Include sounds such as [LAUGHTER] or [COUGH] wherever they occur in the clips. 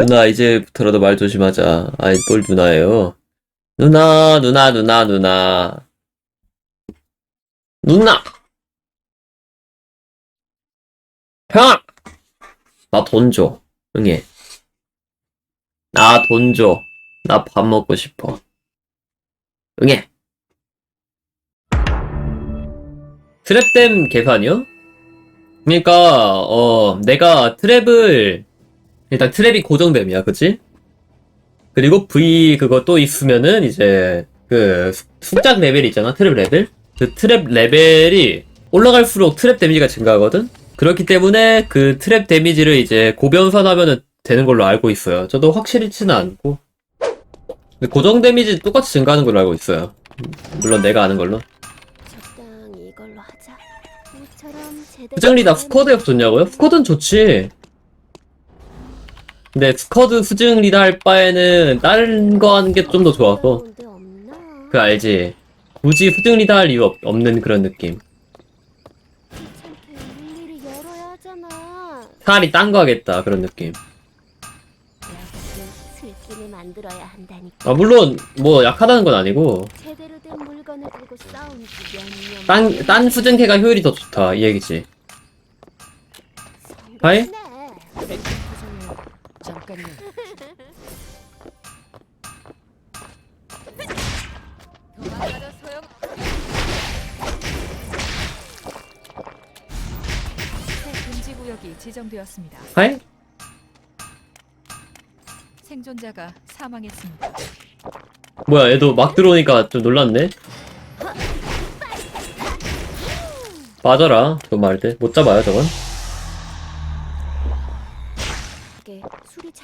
누나 이제부터라도 말 조심하자. 아이 뭘 누나예요? 누나 누나 누나 누나 누나 형아 나 돈 줘. 응애. 나 돈 줘. 나 밥 먹고 싶어. 응애. 트랩댐 개판이요? 그러니까 어 내가 트랩을 일단 트랩이 고정됨이야, 그치? 그리고 V 그거 또 있으면은 이제 그 숙- 숙작 레벨이 있잖아, 트랩 레벨. 그 트랩 레벨이 올라갈수록 트랩 데미지가 증가하거든. 그렇기 때문에 그 트랩 데미지를 이제 고변선하면은 되는 걸로 알고 있어요. 저도 확실히치는 않고. 근데 고정 데미지 똑같이 증가하는 걸로 알고 있어요. 물론 내가 아는 걸로. 적당히 이걸로 하자. 우리처럼 제대로 수정리다 된 스쿼드에 좋냐고요? 스쿼드는 좋지. 근데 스쿼드 수증 리더 할 바에는 다른 거 하는 게 좀 더 좋아서. 부러운 데 없나? 그 알지? 굳이 수증 리더 할 이유 없, 없는 그런 느낌. 열어야 하잖아. 차라리 딴 거 하겠다 그런 느낌. 역시 슬기를 만들어야 한다니까. 아 물론 뭐 약하다는 건 아니고 제대로 된 물건을 들고 싸운 지몇 년. 딴, 딴 수증캐가 효율이 더 좋다 이 얘기지. 하이? 잠깐요. 도망가도 소용. 새 금지 구역이 지정되었습니다. 하이? 생존자가 사망했습니다. 뭐야 얘도 막 들어오니까 좀 놀랐네. 빠져라 저 말들 못 잡아요 저건.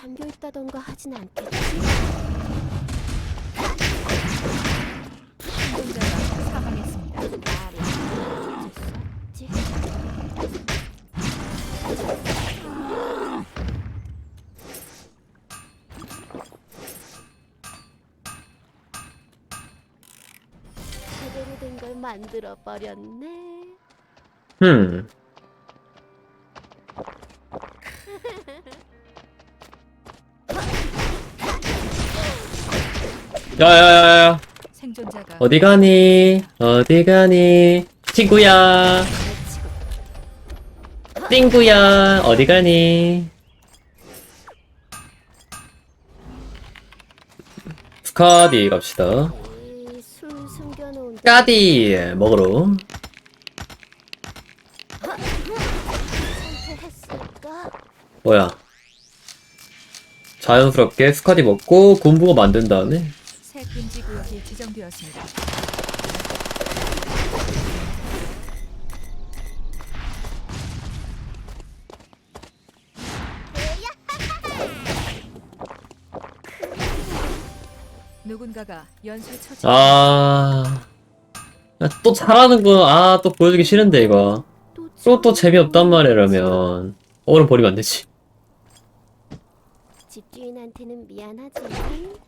잠겨 있다던가 하진 않겠지? 제대로 된 걸 만들어 버렸네. 흠. 야야야야. 생존자가 어디 가니? 어디 가니? 친구야. 치고 띵구야 어디 가니? 스카디 갑시다. 술 숨겨놓은 까디 먹으러 상태했을까? 뭐야? 자연스럽게 스카디 먹고 군붕어 만든 다음에 새 금지 구역이 지정되었습니다. 누군가가 연쇄 처치. 아... 아, 또 잘하는 거, 아, 또 보여주기 싫은데, 이거. 또, 또 재미없단 말이라면. 오늘 버리면 안 되지. 집주인한테는 미안하지.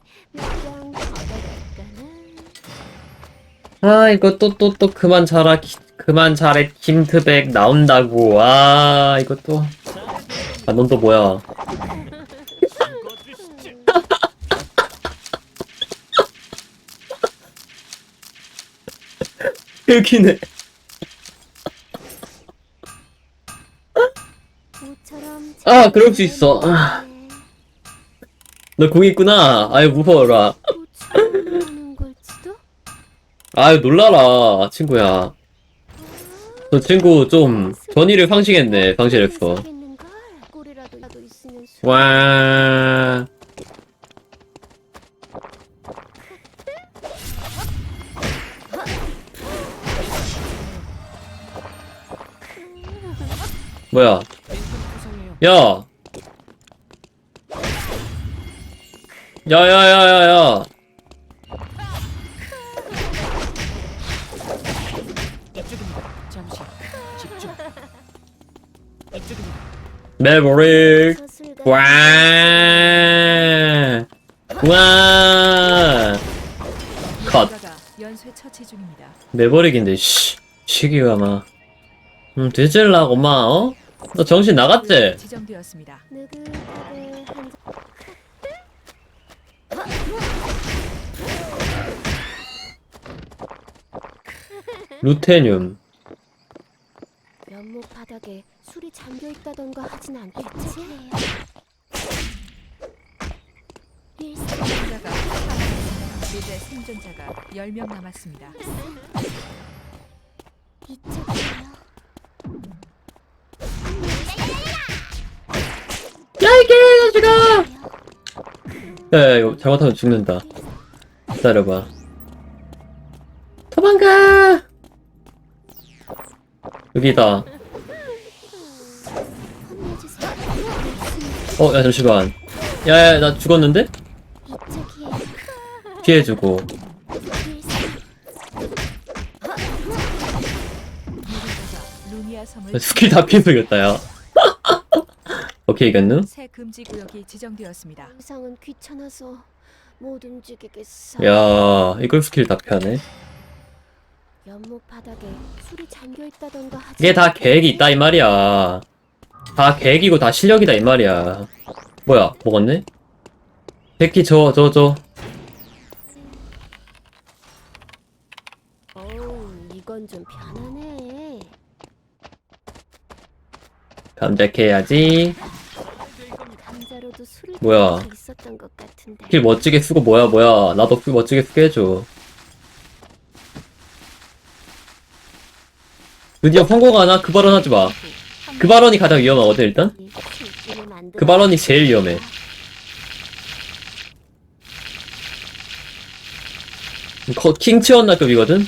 아, 이거 또, 또, 또, 그만 자라, 기- 그만 잘해, 김트백 나온다고. 아, 이거 또. 아, 넌 또 뭐야. [LAUGHS] 여기네. 아, 그럴 수 있어. 아. 너궁 있구나. 아유, 무서워라. 걸지도? 아유, 놀라라, 친구야. 저 친구 좀, 전의를 상실했네, 상실했어. 사겠는걸? 꿀이라도 나도 있으면 수- 와. 뭐야? 야! 야야야야야! 메모릭! 서술가 와! 와! 컷. 연쇄 처치 중입니다. 매버릭인데 씨 시기가 막 음, 뒤질라고 막 어? 너 정신 나갔지? 지정되었습니다. 느긋하게 한 루테늄. 연못 바닥에 술이 잠겨 있다던가 하진 않겠지? 생존자가 사망했습니다. 이제 생존자가 10명 남았습니다. 이쪽이에요. 야, 이게, 자식아! 야, 야, 이거 잘못하면 죽는다. 기다려봐. 도망가! 여기다. 어, 야, 잠시만. 야, 야, 나 죽었는데? 피해주고. 누군가가 루미아 섬을 스킬 다 피해야겠다, 야. 오케이, 이겼누? 새 금지 구역이 지정되었습니다. 영상은 귀찮아서 못 움직이겠어. 야, 이걸 스킬 다 피하네. 연못 바닥에 술이 잠겨 있다던가 하지 이게 다? 계획이 있다, 이 말이야. 다 계획이고 다 실력이다, 이 말이야. 뭐야, 먹었네? 백기 저, 저, 저. 어우, 이건 좀 편하네. 감작해야지. 뭐야. 수 있었던 것 같은데. 스킬 멋지게 쓰고 뭐야, 뭐야. 나도 스킬 멋지게 쓰게 해줘. 드디어 성공하나? 그 발언 하지 마. 그 발언이 가장 위험하거든, 일단? 그 발언이 제일 위험해. 거, 킹 치원나급이거든?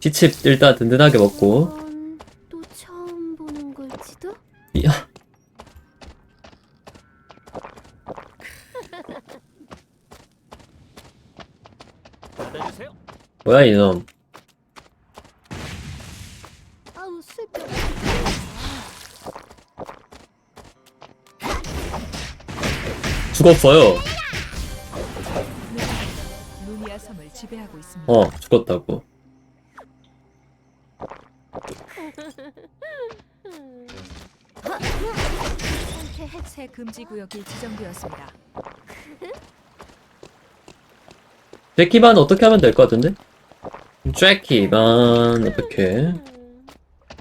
지칩 일단 든든하게 먹고. 이건 또 처음 보는 걸지도? 야. 뭐야, 이놈. 죽었어요. 루미아 섬을 지배하고 있습니다. 어, 죽었다고. 상쾌해. 새 금지 구역이 지정되었습니다. 제키만 어떻게 하면 될 것 같은데? 제키만 어떻게?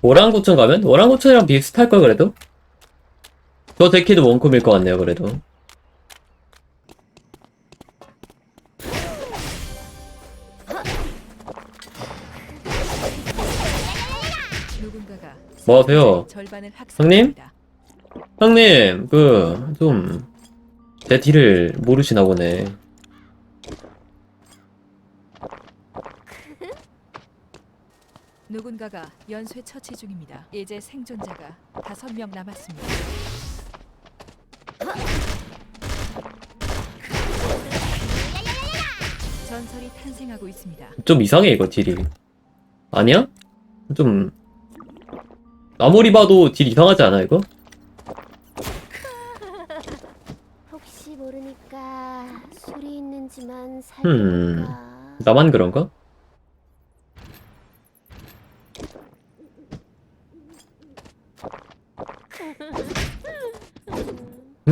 오랑구천 가면? 오랑구천이랑 비슷할걸 그래도? 저 제키도 원콤일 것 같네요 그래도 누군가가 뭐 하세요? 절반을 형님? 형님 그 좀 제 딜을 모르시나 보네 누군가가 연쇄 처치 중입니다. 이제 생존자가 다섯 명 남았습니다. 전설이 탄생하고 있습니다. 좀 이상해 이거 딜이 아니야? 좀 아무리 봐도 딜 이상하지 않아 이거? 혹시 모르니까 술이 있는지만 음. 살펴볼까? 나만 그런가?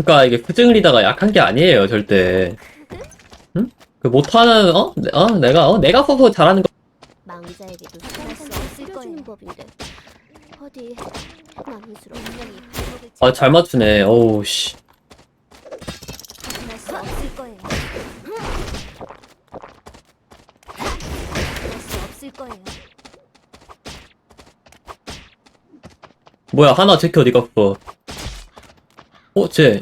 그러니까 이게 표정 리다가 약한 게 아니에요 절대. 응? 그 못하는 어? 내- 어? 내가 어? 내가 써서 잘하는 거. 망자에게도 뿌려주는 법인데 어디 남스러운 명이 발목을 아 잘 맞추네. 어우 씨. 잡힐 수 없을 거예요. 할수 없을 거예요. 뭐야 하나 제키 어디 갔어? 어 쟤.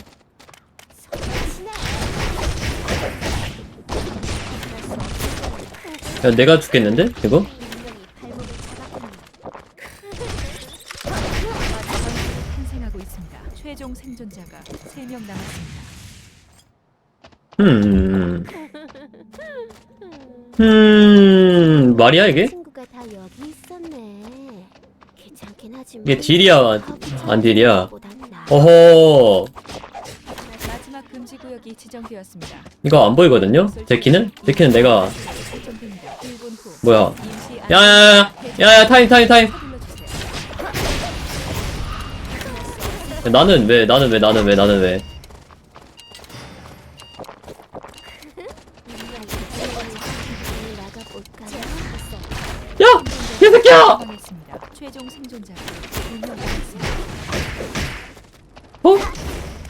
야 내가 죽겠는데 이거? 있습니다. 최종 생존자가 명 남았습니다. 음. 음 말이야 이게? 친구가 다 여기 있었네. 귀찮긴 하지만 이게 딜이야 안 딜이야? 어허 마지막 금지 구역이 지정되었습니다. 이거 안 보이거든요? 데키는? 데키는 내가 뭐야 야야야. 야야 타임 타임 타임 서둘러주세요. 나는 왜 나는 왜 나는 왜 나는 왜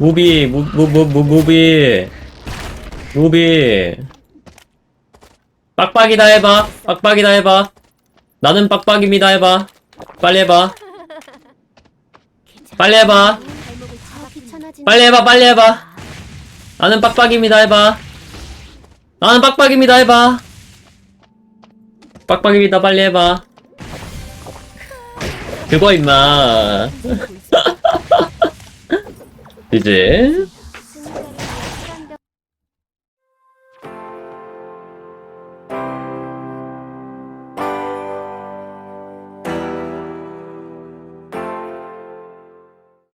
무비 무, 무, 무, 무, 무비. 무비. 빡빡이다 해봐. 빡빡이다 해봐. 나는 빡빡입니다 해봐. 빨리 해봐. 빨리 해봐. 빨리 해봐 빨리 해봐. 나는 빡빡입니다 해봐. 나는 빡빡입니다 해봐. 빡빡입니다 빨리 해봐. 그거 임마. [LAUGHS] 이제